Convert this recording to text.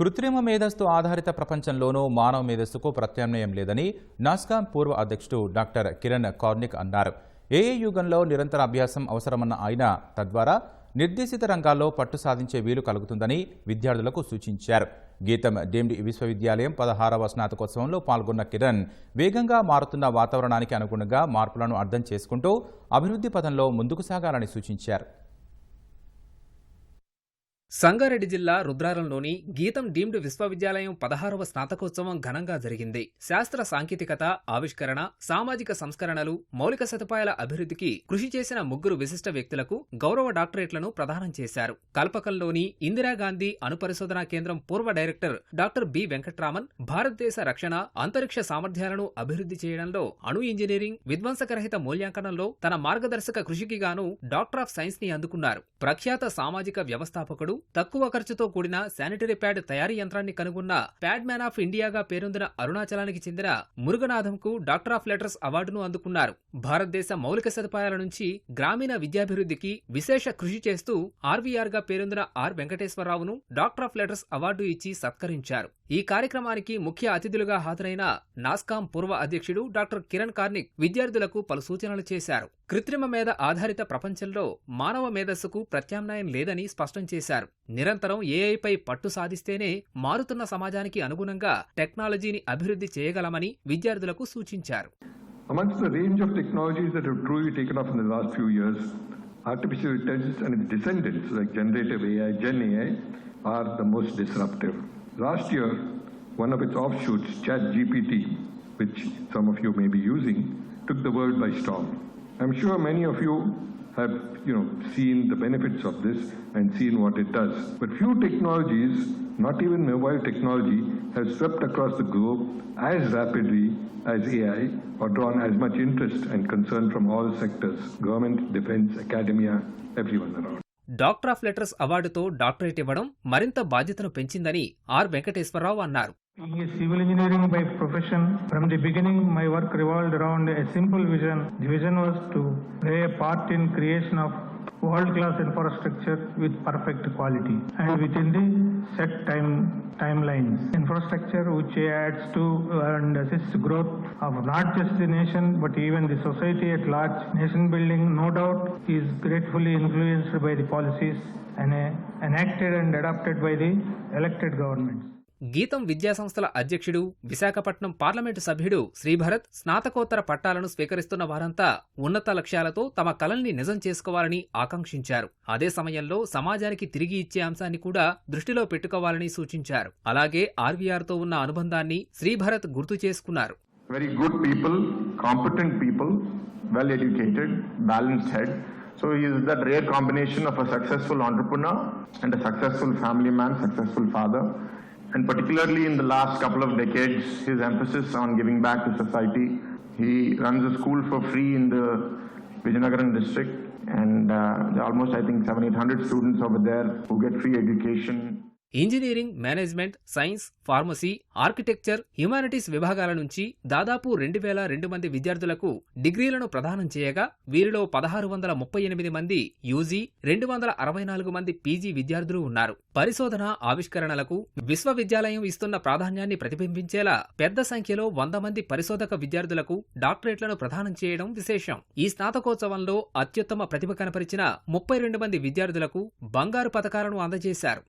కృత్రిమ మేధస్సు ఆధారిత ప్రపంచంలోనూ మానవ మేధస్సుకు ప్రత్యామ్నాయం లేదని నాస్కామ్ పూర్వ అధ్యక్షుడు డాక్టర్ కిరణ్ కార్నిక్ అన్నారు. ఏఏ యుగంలో నిరంతర అభ్యాసం అవసరమన్న ఆయన తద్వారా నిర్దేశిత రంగాల్లో పట్టు సాధించే వీలు కలుగుతుందని విద్యార్థులకు సూచించారు. గీతం డీమ్డ్ విశ్వవిద్యాలయం పదహారవ స్నాతకోత్సవంలో పాల్గొన్న కిరణ్ వేగంగా మారుతున్న వాతావరణానికి అనుగుణంగా మార్పులను అర్థం చేసుకుంటూ అభివృద్ధి పథంలో ముందుకు సాగాలని సూచించారు. సంగారెడ్డి జిల్లా రుద్రారంలోని గీతం డీమ్డ్ విశ్వవిద్యాలయం పదహారవ స్నాతకోత్సవం ఘనంగా జరిగింది. శాస్త్ర సాంకేతికత ఆవిష్కరణ సామాజిక సంస్కరణలు మౌలిక సదుపాయాల అభివృద్ధికి కృషి చేసిన ముగ్గురు విశిష్ట వ్యక్తులకు గౌరవ డాక్టరేట్లను ప్రదానం చేశారు. కల్పకంలోని ఇందిరాగాంధీ అణుపరిశోధనా కేంద్రం పూర్వ డైరెక్టర్ డాక్టర్ బి వెంకట్రామన్ భారతదేశ రక్షణ అంతరిక్ష సామర్థ్యాలను అభివృద్ధి చేయడంలో అణు ఇంజనీరింగ్ విధ్వంసకరహిత మూల్యాంకనంలో తన మార్గదర్శక కృషికి గాను డాక్టర్ ఆఫ్ సైన్స్ని అందుకున్నారు. ప్రఖ్యాత సామాజిక వ్యవస్థాపకుడు తక్కువ ఖర్చుతో కూడిన శానిటరీ ప్యాడ్ తయారీ యంత్రాన్ని కనుగొన్న ప్యాడ్ మ్యాన్ ఆఫ్ ఇండియాగా పేరొందిన అరుణాచలానికి చెందిన మురుగనాథంకు డాక్టర్ ఆఫ్ లెటర్స్ అవార్డును అందుకున్నారు. భారతదేశ మౌలిక సదుపాయాల నుంచి గ్రామీణ విద్యాభివృద్ధికి విశేష కృషి చేస్తూ ఆర్వీఆర్గా పేరొందిన ఆర్ వెంకటేశ్వరరావును డాక్టర్ ఆఫ్ లెటర్స్ అవార్డు ఇచ్చి సత్కరించారు. ఈ కార్యక్రమానికి ముఖ్య అతిథులుగా హాజరైన నాస్కాం పూర్వ అధ్యక్షుడు డాక్టర్ కిరణ్ కార్నిక్ విద్యార్థులకు పలు సూచనలు చేశారు. కృత్రిమ మేధ ఆధారిత ప్రపంచంలో మానవ మేధస్సుకు ప్రత్యామ్నాయం లేదని స్పష్టం చేశారు. నిరంతరం ఏఐపై పట్టు సాధిస్తేనే మారుతున్న సమాజానికి అనుగుణంగా టెక్నాలజీని అభివృద్ధి చేయగలమని విద్యార్థులకు సూచించారు. Amongst the range of technologies that have truly taken off in the last few years, artificial intelligence and its descendants like generative AI, Gen AI, are the most disruptive. Last year, one of its offshoots, ChatGPT, which some of you may be using, took the world by storm. I'm sure many of you have, you know, seen the benefits of this and seen what it does. But few technologies, not even mobile technology, have swept across the globe as rapidly as AI or drawn as much interest and concern from all sectors government, defense, academia, everyone around. Doctor of letters అవార్డుతో doctorate ఇవ్వడం మరింత బాధ్యతను పెంచిందని R Venkateswara Rao అన్నారు. ఈ civil engineering by profession from the beginning my work revolved around a simple vision the vision was to play part in creation of world class infrastructure with perfect quality and with in the set time timelines. Infrastructure which adds to and assists growth of not just the nation but even the society at large. Nation building, no doubt, is gratefully influenced by the policies and, enacted and adopted by the elected governments. గీతం విద్యాసంస్థల అధ్యక్షుడు Visakhapatnam parliament సభ్యుడు శ్రీభరత్ స్నాతకోత్తర పట్టాలను స్వీకరిస్తున్న వారంతా ఉన్నత లక్ష్యాలతో తమ కలల్ని నిజం చేసుకోవాలని ఆకాంక్షించారు. అదే సమయంలో సమాజానికి తిరిగి ఇచ్చే అంశాన్ని కూడా దృష్టిలో పెట్టుకోవాలని సూచించారు. అలాగే ఆర్వీఆర్తో ఉన్న అనుబంధాన్ని శ్రీభరత్ గుర్తు చేసుకున్నారు. Very good people competent people well educated balanced head So he is that rare combination of a successful entrepreneur and a successful family man, successful father. And particularly in the last couple of decades, his emphasis on giving back to society. He runs a school for free in the Vijayanagaram district, and uh, almost I think 700, eight hundred students over there who get free education. Engineering management science pharmacy architecture humanities విభాగాల నుంచి దాదాపు రెండు వేల రెండు మంది విద్యార్థులకు డిగ్రీలను ప్రదానం చేయగా వీరిలో పదహారు వందల ముప్పై ఎనిమిది మంది యూజీ రెండు వందల అరవై నాలుగు మంది పీజీ విద్యార్థులు ఉన్నారు. పరిశోధన ఆవిష్కరణలకు విశ్వవిద్యాలయం ఇస్తున్న ప్రాధాన్యాన్ని ప్రతిబింబించేలా పెద్ద సంఖ్యలో వంద మంది పరిశోధక విద్యార్థులకు డాక్టరేట్లను ప్రదానం చేయడం విశేషం. ఈ స్నాతకోత్సవంలో అత్యుత్తమ ప్రతిభ కనపరిచిన ముప్పై రెండు మంది విద్యార్థులకు బంగారు పథకాలను అందజేశారు.